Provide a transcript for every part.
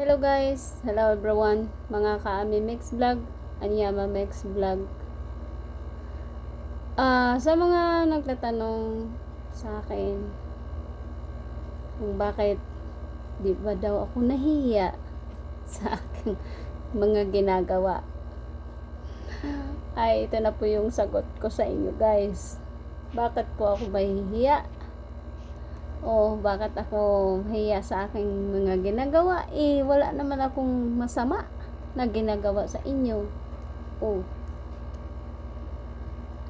Hello guys, hello everyone, mga ka-ami mix vlog, Anyama mix vlog. Ah, sa mga nagtatanong sa akin kung bakit di ba daw ako nahiya sa aking mga ginagawa. Ay, ito na po yung sagot ko sa inyo guys. Bakit po ako mahihiya? O bakit ako mahiya sa aking mga ginagawa? Eh wala naman akong masama na ginagawa sa inyo. O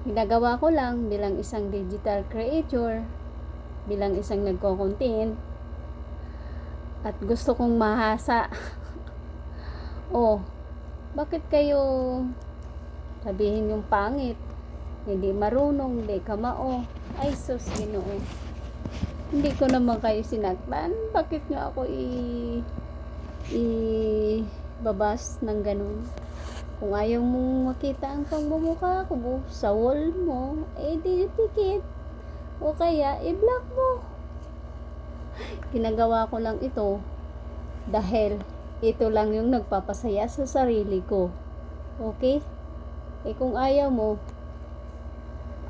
ginagawa ko lang bilang isang digital creator bilang isang nagko-content at gusto kong mahasa. O bakit kayo sabihin yung pangit? Hindi marunong, hindi kamao. Ay sus ginoo hindi ko naman kayo sinaktan. Bakit nga ako i i babas ng ganun? Kung ayaw mong makita ang pagmumukha ko sa wall mo, eh di pikit. O kaya, i-block mo. Ginagawa ko lang ito dahil ito lang yung nagpapasaya sa sarili ko. Okay? Eh kung ayaw mo,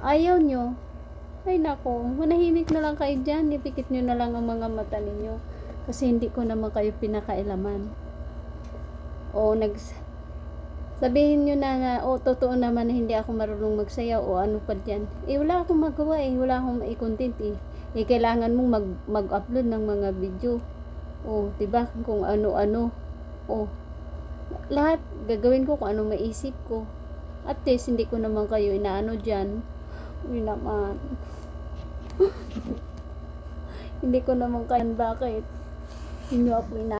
ayaw nyo, ay nako, manahimik na lang kayo dyan. Ipikit nyo na lang ang mga mata ninyo. Kasi hindi ko naman kayo pinakailaman. O nag sabihin nyo na na, o totoo naman na hindi ako marunong magsayaw o ano pa dyan. Eh wala akong magawa eh, wala akong mai-content eh. Eh kailangan mong mag, mag-upload ng mga video. O, diba? Kung ano-ano. O, lahat gagawin ko kung anong maisip ko. At least hindi ko naman kayo inaano dyan. Uy naman. Hindi ko naman kayan bakit. Hindi ako ina